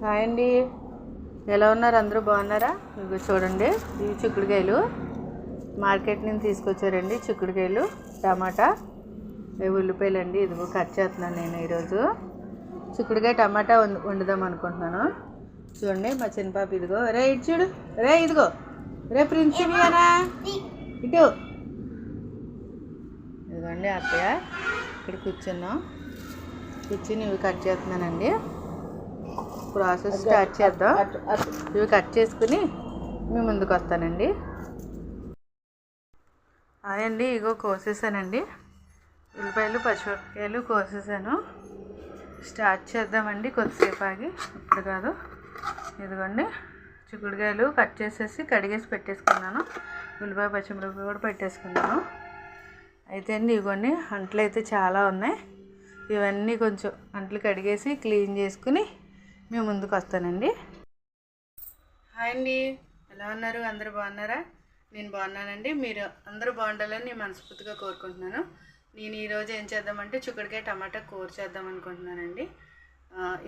Hi అండి. ఎలా ఉన్నారు? అందరూ బాగున్నారా? ఇవి చూడండి ఇవి చిక్కుడుకాయలు. మార్కెట్ నుంచి తీసుకొచ్చారండి చిక్కుడుకాయలు టమాటా. ఇవి ఉల్లిపాయలు అండి ఇదిగో కట్ చేస్తున్నాను నేను ఈరోజు. చిక్కుడుకాయ టమాటా వండుదాం అనుకుంటున్నాను. చూడండి మా చిన్నపాప ఇదిగో రే ఇటు చూడు. రే ఇదిగో. రే ప్రిన్సిపియానా ఇటు. ఇదిగోండి అత్తయ్య ఇక్కడ కూర్చున్నాం. కూర్చుని ఇవి కట్ చేస్తున్నానండి. ప్రాసెస్ స్టార్ట్ చేద్దాం. ఇవి కట్ చేసుకుని మీ ముందుకు వస్తానండి. అదండి ఇగో కోసేసానండి. ఉల్లిపాయలు పచ్చిమిరపకాయలు కోసేసాను. స్టార్ట్ చేద్దామండి కొద్దిసేపు ఆగి. ఇప్పుడు కాదు. ఇదిగోండి చిక్కుడుకాయలు కట్ చేసేసి కడిగేసి పెట్టేసుకున్నాను. ఉల్లిపాయ పచ్చిమిరపకాయ కూడా పెట్టేసుకున్నాను. అయితే అండి ఇదిగోండి అంట్లు అయితే చాలా ఉన్నాయి. ఇవన్నీ కొంచెం అంట్లు కడిగేసి క్లీన్ చేసుకుని మేము ముందుకు వస్తానండి. హాయ్ అండి. ఎలా ఉన్నారు? అందరూ బాగున్నారా? నేను బాగున్నానండి. మీరు అందరూ బాగుండాలని నేను మనస్ఫూర్తిగా కోరుకుంటున్నాను. నేను ఈరోజు ఏం చేద్దామంటే చిక్కుడుకాయ టమాటా కూర చేద్దాం అనుకుంటున్నానండి.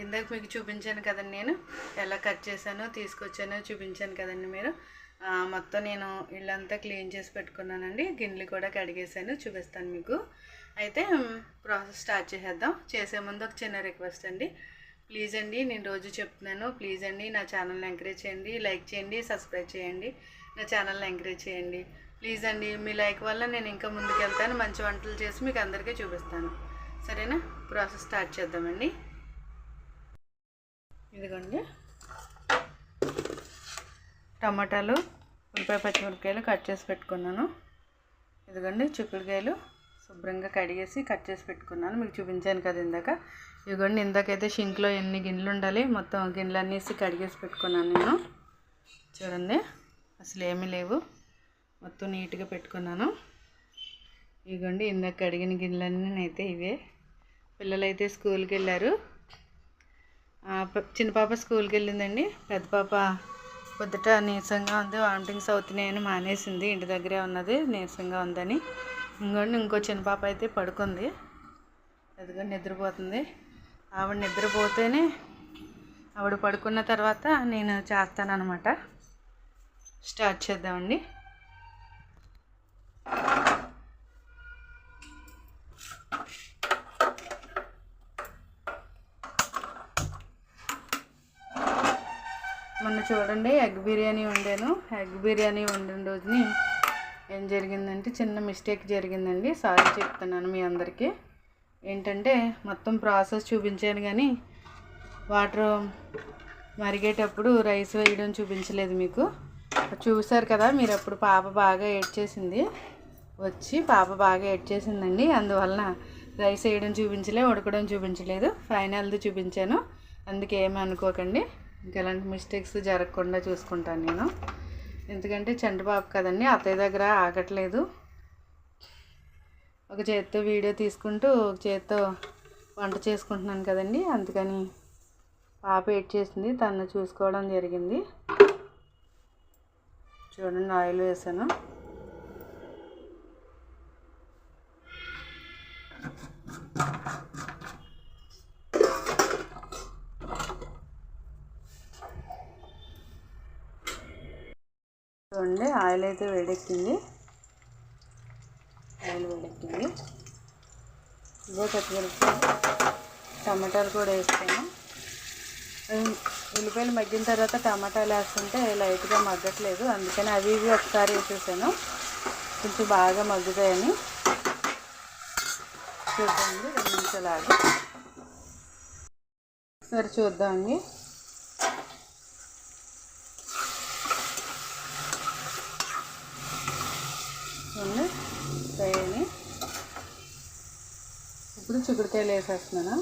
ఇందాక మీకు చూపించాను కదండి నేను. ఎలా కట్ చేశానో తీసుకొచ్చానో చూపించాను కదండి మీరు. మొత్తం నేను ఇల్లంతా క్లీన్ చేసి పెట్టుకున్నానండి. గిన్నెలు కూడా కడిగేసాను చూపిస్తాను మీకు. అయితే ప్రాసెస్ స్టార్ట్ చేసేద్దాం. చేసే ముందు ఒక చిన్న రిక్వెస్ట్ అండి. ప్లీజ్ అండి నేను రోజు చెప్తున్నాను. ప్లీజ్ అండి నా ఛానల్ని ఎంకరేజ్ చేయండి లైక్ చేయండి సబ్స్క్రైబ్ చేయండి. నా ఛానల్ని ఎంకరేజ్ చేయండి. ప్లీజ్ అండి మీ లైక్ వల్ల నేను ఇంకా ముందుకు వెళ్తాను మంచి వంటలు చేసి మీకు అందరికీ చూపిస్తాను. సరేనా? ప్రాసెస్ స్టార్ట్ చేద్దామండి. ఇదిగోండి. టమాటాలు ఉల్లిపాయ పచ్చిమిరపకాయలు కట్ చేసి పెట్టుకున్నాను. ఇదిగోండి చిక్కుడుకాయలు. శుభ్రంగా కడిగేసి కట్ చేసి పెట్టుకున్నాను. మీకు చూపించాను కదా ఇందాక. ఇదిగోండి ఇందాకైతే షింక్లో ఎన్ని గిన్నెలు ఉండాలి మొత్తం గిన్నెలు అన్నేసి కడిగేసి పెట్టుకున్నాను నేను. చూడండి అసలు ఏమీ లేవు. మొత్తం నీట్గా పెట్టుకున్నాను. ఇదిగోండి ఇందాక కడిగిన గిన్నెలన్నీ అయితే ఇవే. పిల్లలైతే స్కూల్కి వెళ్ళారు. చిన్న పాప స్కూల్కి వెళ్ళిందండి. పెద్ద పాప పొద్దుట నీరసంగా ఉంది. వామిటింగ్స్ అవుతున్నాయని మానేసింది. ఇంటి దగ్గరే ఉన్నది నీరసంగా ఉందని. ఇంకోండి ఇంకో చిన్న పాప అయితే పడుకుంది. అదిగో నిద్రపోతుంది. ఆవిడ నిద్రపోతేనే ఆవిడ పడుకున్న తర్వాత నేను చేస్తానమాట స్టార్ట్ చేద్దామండి. మొన్న చూడండి ఎగ్ బిర్యానీ వండాను. ఎగ్ బిర్యానీ వండిన రోజుని ఏం జరిగిందంటే చిన్న మిస్టేక్ జరిగిందండి. సారీ చెప్తున్నాను మీ అందరికీ. ఏంటంటే మొత్తం ప్రాసెస్ చూపించాను కానీ వాటర్ మరిగేటప్పుడు రైస్ వేయడం చూపించలేదు మీకు. చూసారు కదా మీరు అప్పుడు పాప బాగా ఏడ్చేసింది వచ్చి పాప బాగా ఏడ్చేసిందండి అందువలన రైస్ వేయడం చూపించలే ఉడకడం చూపించలేదు. ఫైనల్ది చూపించాను. అందుకే ఏమనుకోకండి అనుకోకండి. ఇంకా ఇలాంటి మిస్టేక్స్ జరగకుండా చూసుకుంటాను నేను. ఎందుకంటే చంద్రబాబు కదండి అత్తయ్య దగ్గర ఆగట్లేదు. ఒక చేత్తో వీడియో తీసుకుంటూ ఒక చేత్తో వంట చేసుకుంటున్నాను కదండి. అందుకని పాప ఏడ్ చేసింది తను చూసుకోవడం జరిగింది. చూడండి ఆయిల్ వేసాను. చూడండి ఆయిల్ అయితే వేడెక్కింది. ఆయిల్ వేడెక్కింది. ఇదే పచ్చిమిరపకాయ టమాటాలు కూడా వేస్తాను ఉల్లిపాయలు మగ్గిన తర్వాత టమాటాలు వేస్తుంటే లైట్గా మగ్గట్లేదు. అందుకని అవి ఇవి ఒకసారి వేసేసాను. కొంచెం బాగా మగ్గుతాయని. చూద్దామండి. రెండు నిమిషాలు ఆగి. ఒకసారి చూద్దామండి చూడండి ఫ్రై అయినాయి ఇప్పుడు చిక్కుడుకాయలు వేసేస్తున్నాను?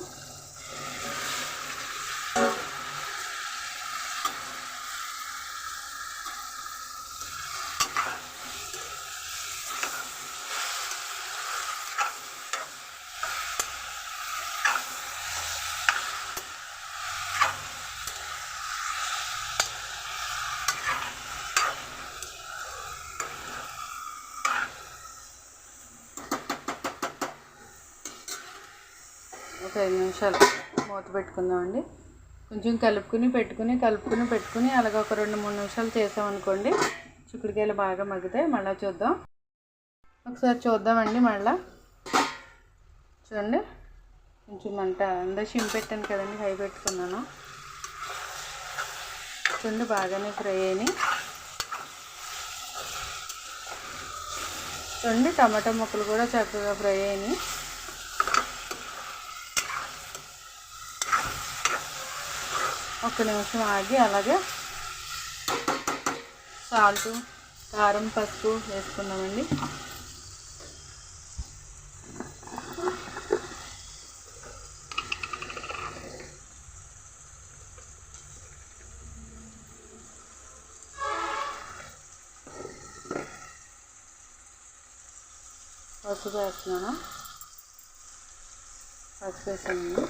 ఒక ఐదు నిమిషాలు మూత పెట్టుకుందామండి. కొంచెం కలుపుకుని పెట్టుకుని కలుపుకుని పెట్టుకుని అలాగ ఒక రెండు మూడు నిమిషాలు చేసామనుకోండి చిక్కుడుకాయలు బాగా మగ్గుతాయి. మళ్ళీ చూద్దాం. ఒకసారి చూద్దామండి మళ్ళీ. చూడండి. కొంచెం మంట అందరూ షిమ్ పెట్టాను కదండి హై పెట్టుకున్నాను. చూడండి బాగానే ఫ్రై అయినాయి. చూడండి టమాటా ముక్కలు కూడా చక్కగా ఫ్రై అయినాయి. ఒక నిమిషం ఆగి అలాగే సాల్ట్ కారం పసుపు వేసుకుందామండి పసుపు వేస్తున్నాను. పసుపు వేసాను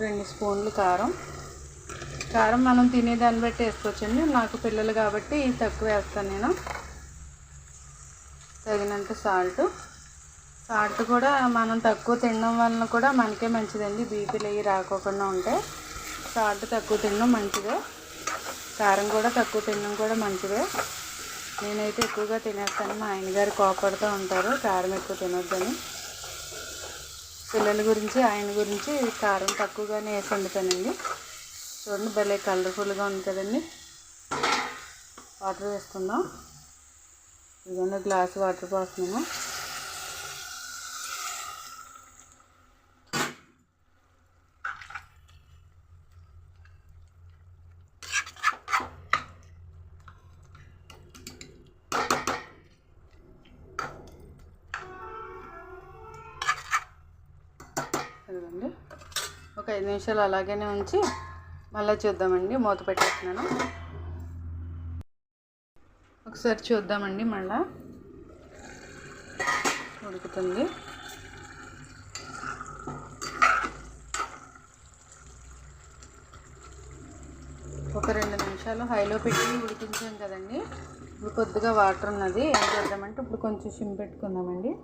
రెండు స్పూన్లు కారం. కారం మనం తినేదాన్ని బట్టి వేసుకోవచ్చండి. నాకు పిల్లలు కాబట్టి తక్కువ వేస్తాను నేను. తగినంత సాల్ట్ సాల్ట్ కూడా మనం తక్కువ తినడం వలన కూడా మనకే మంచిదండి. బీపీలు అవి రాకోకుండా ఉంటాయి సాల్ట్ తక్కువ తినడం మంచిదే. కారం కూడా తక్కువ తినడం కూడా మంచిదే. నేనైతే ఎక్కువగా తినేస్తాను. మా ఆయన గారు కోపడుతూ ఉంటారు. కారం ఎక్కువ తినొద్దని. పిల్లల గురించి ఆయన గురించి కారం తక్కువగానే వేసి వండుతానండి చూడండి భలే కలర్ఫుల్గా ఉంది కదండి. వాటర్ వేసుకుందాం ఇదిగోండి గ్లాస్ వాటర్ పోస్తున్నాము. చూడండి. ఒక ఐదు నిమిషాలు అలాగనే ఉంచి మళ్ళీ చూద్దామండి. మూత పెట్టేస్తున్నాను. ఒకసారి చూద్దామండి మళ్ళా. ఉడుకుతుంది. ఒక రెండు నిమిషాలు హైలో పెట్టి ఉడికించాం కదండి. ఇప్పుడు కొద్దిగా వాటర్ ఉన్నది. ఏం చేద్దామంటే ఇప్పుడు కొంచెం సిమ్ పెట్టుకుందామండి.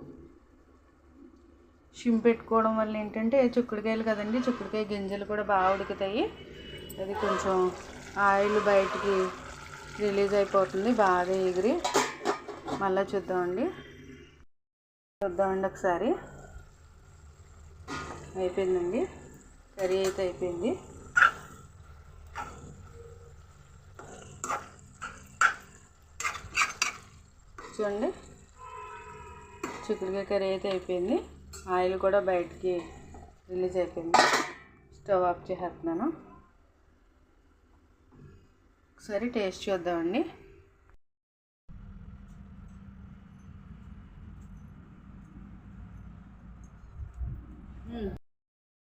షిమ్ పెట్టుకోవడం వల్ల ఏంటంటే చిక్కుడుకాయలు కదండి చిక్కుడుకాయ గింజలు కూడా బాగా ఉడుకుతాయి. అది కొంచెం ఆయిల్ బయటికి రిలీజ్ అయిపోతుంది బాగా ఎగిరి మళ్ళీ చూద్దామండి. చూద్దామండి ఒకసారి. అయిపోయిందండి. కర్రీ అయితే అయిపోయింది. చూడండి. చిక్కుడుకాయ కర్రీ అయితే అయిపోయింది. ఆయిల్ కూడా బయటికి రిలీజ్ అయిపోయింది. స్టవ్ ఆఫ్ చేసేస్తున్నాను. ఒకసారి టేస్ట్ చూద్దామండి.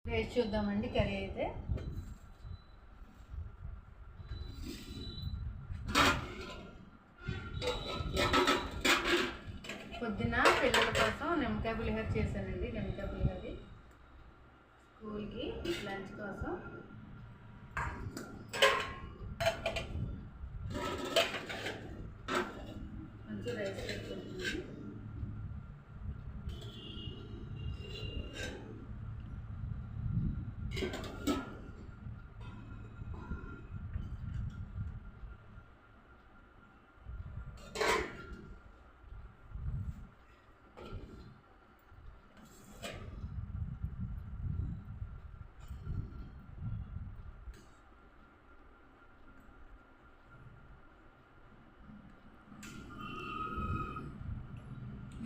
టేస్ట్ చూద్దామండి కర్రీ అయితే. పొద్దున పిల్లల కోసం నిమ్మకాయ పులిహోర చేశానండి నిమ్మకాయ పులిహోర స్కూల్కి లంచ్ కోసం మంచి రైస్ పెట్టుకుంటున్నాను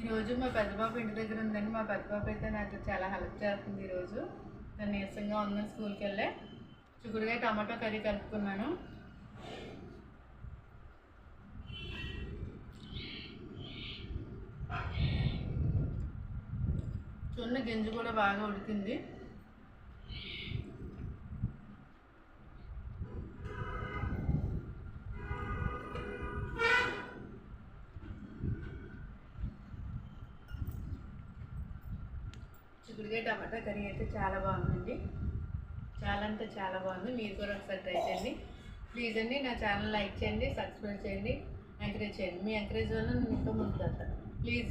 ఈరోజు మా పెద్దబాబు ఇంటి దగ్గర ఉందండి. మా పెద్దబాబు అయితే నాకు చాలా హెల్ప్ చేస్తుంది ఈరోజు. నేను నీరసంగా ఉన్న స్కూల్కి వెళ్ళే చిక్కుడుగా టమాటో కర్రీ కలుపుకున్నాను. చున్న గింజ కూడా బాగా ఉడికింది. చిక్కుడుకాయ టమాటా కర్రీ అయితే చాలా బాగుందండి. చాలా అంటే చాలా బాగుంది. మీరు కూడా ఒకసారి ట్రై చేయండి. ప్లీజ్ అండి నా ఛానల్ లైక్ చేయండి సబ్స్క్రైబ్ చేయండి ఎంకరేజ్ చేయండి. మీ ఎంకరేజ్ వల్ల నేను ఇంకా ముందుకు వెళ్తాను. Please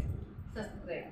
subscribe.